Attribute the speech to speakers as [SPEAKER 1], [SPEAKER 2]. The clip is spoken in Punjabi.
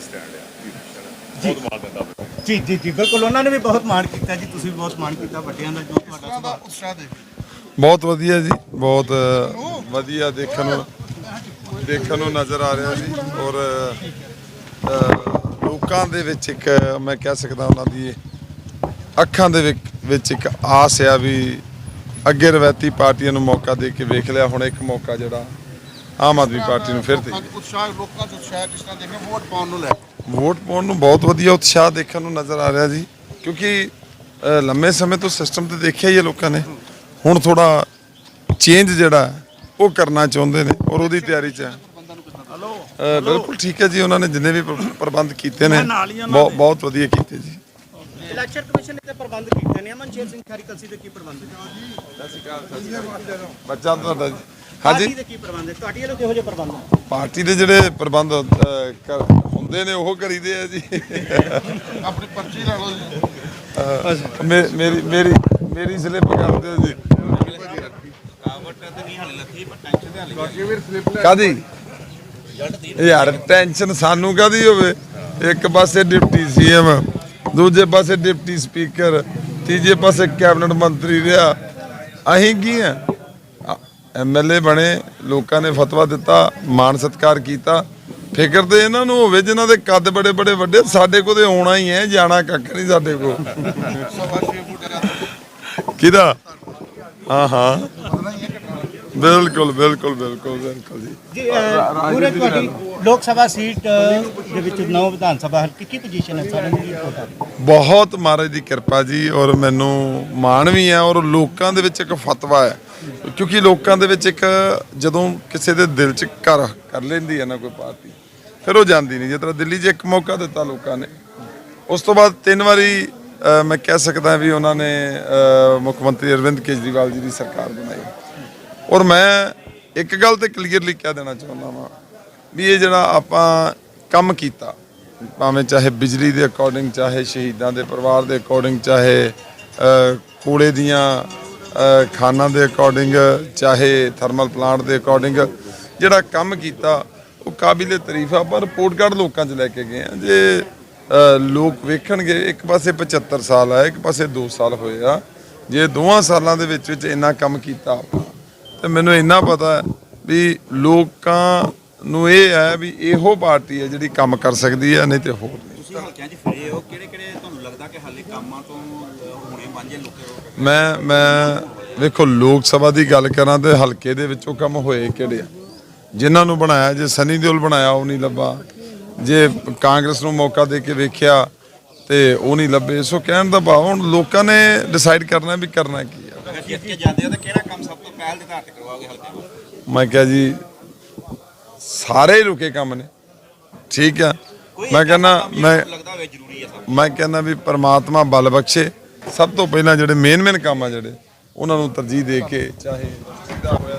[SPEAKER 1] ਸਟੈਂਡ ਆ ਕੀ ਪੁੱਛਣਾ ਬਹੁਤ ਮਾਣ ਦਿੰਦਾ ਮੈਨੂੰ।
[SPEAKER 2] ਜੀ ਜੀ ਜੀ ਬਿਲਕੁਲ ਉਹਨਾਂ ਨੇ ਵੀ ਬਹੁਤ ਮਾਣ ਕੀਤਾ ਜੀ ਤੁਸੀਂ ਵੀ ਬਹੁਤ ਮਾਣ ਕੀਤਾ ਵੱਡਿਆਂ ਦਾ ਜੋ ਤੁਹਾਡਾ ਸੁਭਾਅ
[SPEAKER 3] ਉਤਸ਼ਾਹ ਦੇ।
[SPEAKER 4] ਬਹੁਤ ਵਧੀਆ ਜੀ ਬਹੁਤ ਵਧੀਆ ਦੇਖਣ ਨੂੰ ਦੇਖਣ ਨੂੰ ਨਜ਼ਰ ਆ ਰਿਹਾ ਜੀ ਔਰ ਅ, ਲੋਕਾਂ ਦੇ ਵਿੱਚ ਇੱਕ ਮੈਂ ਕਹਿ ਸਕਦਾ ਉਹਨਾਂ ਦੀ ਅੱਖਾਂ ਦੇ ਵਿੱਚ ਵਿੱਚ ਇੱਕ ਆਸ ਆ ਵੀ ਅੱਗੇ ਰਵਾਇਤੀ ਪਾਰਟੀਆਂ ਨੂੰ ਮੌਕਾ ਦੇ ਕੇ ਵੇਖ ਲਿਆ ਹੁਣ ਇੱਕ ਮੌਕਾ ਜਿਹੜਾ ਆਮ ਆਦਮੀ ਪਾਰਟੀ ਨੂੰ ਫਿਰ ਦੇ
[SPEAKER 3] ਉਤਸ਼ਾਹ ਲੋਕਾਂ ਚ ਉਤਸ਼ਾਹ ਕਿਸ ਤਰ੍ਹਾਂ ਦੇਖਿਆ ਵੋਟ ਪਾਉਣ ਨੂੰ ਲੈ।
[SPEAKER 4] ਵੋਟ ਪਾਉਣ ਨੂੰ ਬਹੁਤ ਵਧੀਆ ਉਤਸ਼ਾਹ ਦੇਖਣ ਨੂੰ ਨਜ਼ਰ ਆ ਰਿਹਾ ਜੀ ਕਿਉਂਕਿ ਲੰਮੇ ਸਮੇਂ ਤੋਂ ਸਿਸਟਮ ਤੇ ਦੇਖਿਆ ਹੀ ਹੈ ਲੋਕਾਂ ਨੇ ਹੁਣ ਥੋੜਾ ਚੇਂਜ ਜਿਹੜਾ ਉਹ ਕਰਨਾ ਚਾਹੁੰਦੇ ਨੇ ਔਰ ਉਹਦੀ ਤਿਆਰੀ 'ਚ ਹੈ ਬਿਲਕੁਲ ਠੀਕ ਹੈ ਜੀ ਉਹਨਾਂ ਨੇ ਜਿੰਨੇ ਵੀ ਪ੍ਰ- ਪ੍ਰਬੰਧ ਕੀਤੇ ਨੇ। ਬਹੁਤ ਵਧੀਆ ਕੀਤੇ ਜੀ
[SPEAKER 2] ਇਲੈਕਸ਼ਨ ਕਮਿਸ਼ਨ ਨੇ ਤੇ ਪ੍ਰਬੰਧ ਕੀਤੇ ਨੇ। ਅਮਨ ਸ਼ੇਰ ਸਿੰਘ ਖੈਰੀ ਕਲਸੀ ਦੇ ਕੀ ਪ੍ਰਬੰਧ
[SPEAKER 4] ਬੱਚਾ ਤੁਹਾਡਾ ਜੀ।
[SPEAKER 2] ਪਾਰਟੀ
[SPEAKER 4] ਹਾਂਜੀ
[SPEAKER 2] ਦੇ ਕੀ ਪ੍ਰਬੰਧ ਹੈ ਤੁਹਾਡੀ ਵੱਲੋਂ ਕਿਹੋ ਜਿਹੇ ਪ੍ਰਬੰਧ
[SPEAKER 4] ਪਾਰਟੀ ਦੇ ਜਿਹੜੇ ਪ੍ਰਬੰਧ ਕਰ- ਹੁੰਦੇ ਨੇ ਉਹ ਕਰੀਦੇ ਆ ਜੀ।
[SPEAKER 3] ਆਪਣੀ ਪਰਚੀ ਲੈ ਲਓ ਜੀ।
[SPEAKER 4] ਮੇ- ਮੇਰੀ ਮੇਰੀ ਮੇਰੀ ਸਲਿੱਪ ਕਰ ਦਿਓ ਜੀ। ਕਾਦੀ? ਯਾਰ ਟੈਨਸ਼ਨ ਸਾਨੂੰ ਕਾਦੀ ਹੋਵੇ? ਇੱਕ ਪਾਸੇ ਡਿਪਟੀ ਸੀਐਮ ਦੂਜੇ ਪਾਸੇ ਡਿਪਟੀ ਸਪੀਕਰ ਤੀਜੇ ਪਾਸੇ ਕੈਬਨਿਟ ਮੰਤਰੀ ਰਿਹਾ। ਅਸੀਂ ਕੀ ਆ? ਐਮਐਲਏ ਬਣੇ ਲੋਕਾਂ ਨੇ ਫਤਵਾ ਦਿੱਤਾ ਮਾਣ ਸਤਕਾਰ ਕੀਤਾ। ਫਿਕਰ ਤੇ ਇਹਨਾਂ ਨੂੰ ਹੋਵੇ ਜਿਨ੍ਹਾਂ ਦੇ ਕੱਦ ਬੜੇ ਬੜੇ ਵੱਡੇ ਸਾਡੇ ਕੋਲ ਤੇ ਆਉਣਾ ਹੀ ਹੈ ਜਾਣਾ ਕੱਖ ਨਹੀਂ ਸਾਡੇ ਕੋਲ। ਕਿਹਦਾ? ਹਾਂ ਹਾਂ। ਬਿਲਕੁਲ ਬਿਲਕੁਲ ਬਿਲਕੁਲ ਬਿਲਕੁਲ ਜੀ।
[SPEAKER 2] ਪੂਰੇ ਤੁਹਾਡੀ ਲੋਕ ਸਭਾ ਸੀਟ ਦੇ ਵਿੱਚ ਨੌ ਵਿਧਾਨ ਸਭਾ ਹਲਕੇ ਕੀ ਪੋਜੀਸ਼ਨ ਹੈ ਸਾਰੇ ਦੀ
[SPEAKER 4] ਬਹੁਤ ਮਹਾਰਾਜ ਦੀ ਕਿਰਪਾ ਜੀ ਔਰ ਮੈਨੂੰ ਮਾਣ ਵੀ ਹੈ ਔਰ ਲੋਕਾਂ ਦੇ ਵਿੱਚ ਇੱਕ ਫਤਵਾ ਹੈ। ਕਿਉਂਕਿ ਲੋਕਾਂ ਦੇ ਵਿੱਚ ਇੱਕ ਜਦੋਂ ਕਿਸੇ ਦੇ ਦਿਲ 'ਚ ਘਰ ਕਰ ਲੈਂਦੀ ਹੈ ਨਾ ਕੋਈ ਪਾਰਟੀ ਫਿਰ ਉਹ ਜਾਂਦੀ ਨਹੀਂ। ਜਿਸ ਤਰ੍ਹਾਂ ਦਿੱਲੀ 'ਚ ਇੱਕ ਮੌਕਾ ਦਿੱਤਾ ਲੋਕਾਂ ਨੇ। ਉਸ ਤੋਂ ਬਾਅਦ ਤਿੰਨ ਵਾਰੀ ਮੈਂ ਕਹਿ ਸਕਦਾ ਵੀ ਉਹਨਾਂ ਨੇ ਮੁੱਖ ਮੰਤਰੀ ਅਰਵਿੰਦ ਕੇਜਰੀਵਾਲ ਜੀ ਦੀ ਸਰਕਾਰ ਬਣਾਈ। ਔਰ ਮੈਂ ਇੱਕ ਗੱਲ ਤੇ ਕਲੀਅਰਲੀ ਕਹਿ ਦੇਣਾ ਚਾਹੁੰਦਾ ਵਾਂ ਵੀ ਇਹ ਜਿਹੜਾ ਆਪਾਂ ਕੰਮ ਕੀਤਾ ਭਾਵੇਂ ਚਾਹੇ ਬਿਜਲੀ ਦੇ ਅਕੋਰਡਿੰਗ ਚਾਹੇ ਸ਼ਹੀਦਾਂ ਦੇ ਪਰਿਵਾਰ ਦੇ ਅਕੋਰਡਿੰਗ ਚਾਹੇ ਕੋਲੇ ਦੀਆਂ ਅ, ਖਾਨਾਂ ਦੇ ਅਕੋਰਡਿੰਗ ਚਾਹੇ ਥਰਮਲ ਪਲਾਂਟ ਦੇ ਅਕੋਰਡਿੰਗ ਜਿਹੜਾ ਕੰਮ ਕੀਤਾ ਉਹ ਕਾਬਿਲੇ ਤਾਰੀਫ ਆ ਪਰ ਰਿਪੋਰਟ ਕਾਰਡ ਲੋਕਾਂ 'ਚ ਲੈ ਕੇ ਗਏ ਆ। ਜੇ ਲੋਕ ਵੇਖਣਗੇ ਇੱਕ ਪਾਸੇ 75 ਸਾਲ ਆ ਇੱਕ ਪਾਸੇ 2 ਸਾਲ ਹੋਏ ਆ। ਜੇ ਦੋਵਾਂ ਸਾਲਾਂ ਦੇ ਵਿੱਚ ਵਿੱਚ ਇੰਨਾ ਕੰਮ ਕੀਤਾ ਤੇ ਮੈਨੂੰ ਇੰਨਾ ਪਤਾ ਵੀ ਲੋਕਾਂ ਨੂੰ ਇਹ ਹੈ ਵੀ ਇਹੋ ਪਾਰਟੀ ਹੈ ਜਿਹੜੀ ਕੰਮ ਕਰ ਸਕਦੀ ਹੈ ਨਹੀਂ ਤੇ ਹੋਰ ਨਹੀਂ।
[SPEAKER 5] ਤੁਸੀਂ ਹਲਕਿਆਂ 'ਚ ਫਿਰੇ ਹੋ ਕਿਹੜੇ ਕਿਹੜੇ ਤੁਹਾਨੂੰ ਲੱਗਦਾ ਕਿ ਹਾਲੇ ਕੰਮਾਂ ਤੋਂ ਹੁਣੇ ਵਾਂਝੇ ਲੋਕੇ?
[SPEAKER 4] ਮੈਂ ਮੈਂ ਵੇਖੋ ਲੋਕ ਸਭਾ ਦੀ ਗੱਲ ਕਰਾਂ ਤੇ ਹਲਕੇ ਦੇ ਵਿੱਚੋਂ ਕੰਮ ਹੋਏ ਕਿਹੜੇ ਆ? ਜਿਨ੍ਹਾਂ ਨੂੰ ਬਣਾਇਆ ਜੇ ਸਨੀ ਦਿਓਲ ਬਣਾਇਆ ਉਹ ਨਹੀਂ ਲੱਭਾ। ਜੇ ਕਾਂਗਰਸ ਨੂੰ ਮੌਕਾ ਦੇ ਕੇ ਵੇਖਿਆ ਤੇ ਉਹ ਨਹੀਂ ਲੱਭੇ। ਸੋ ਕਹਿਣ ਦਾ ਭਾਵ ਹੁਣ ਲੋਕਾਂ ਨੇ ਡਿਸਾਈਡ ਕਰਨਾ ਵੀ ਕਰਨਾ ਕੀ।
[SPEAKER 5] ਜਿੱਤ ਕੇ ਜਾਂਦੇ ਹੋ ਤਾਂ ਕਿਹੜਾ ਕੰਮ ਸਭ ਤੋਂ ਪਹਿਲ ਦੇ ਆਧਾਰ ਤੇ ਕਰਵਾਓਗੇ ਹਲਕੇ ਵਿੱਚ
[SPEAKER 4] ਮੈਂ ਕਿਹਾ ਜੀ ਸਾਰੇ ਹੀ ਰੁਕੇ ਕੰਮ ਨੇ। ਠੀਕ ਆ। ਮੈਂ ਕਹਿੰਦਾ ਮੈਂ
[SPEAKER 5] ਲੱਗਦਾ ਹੋਵੇ ਜ਼ਰੂਰੀ ਹੈ ਸਭ
[SPEAKER 4] ਮੈਂ ਕਹਿੰਦਾ ਵੀ ਪ੍ਰਮਾਤਮਾ ਬਲ ਬਖਸ਼ੇ। ਸਭ ਤੋਂ ਪਹਿਲਾਂ ਜਿਹੜੇ ਮੇਨ ਮੇਨ ਕੰਮ ਆ ਜਿਹੜੇ ਉਹਨਾਂ ਨੂੰ ਤਰਜੀਹ ਦੇ ਕੇ ਚਾਹੇ ਸਿੱਧਾ ਹੋਇਆ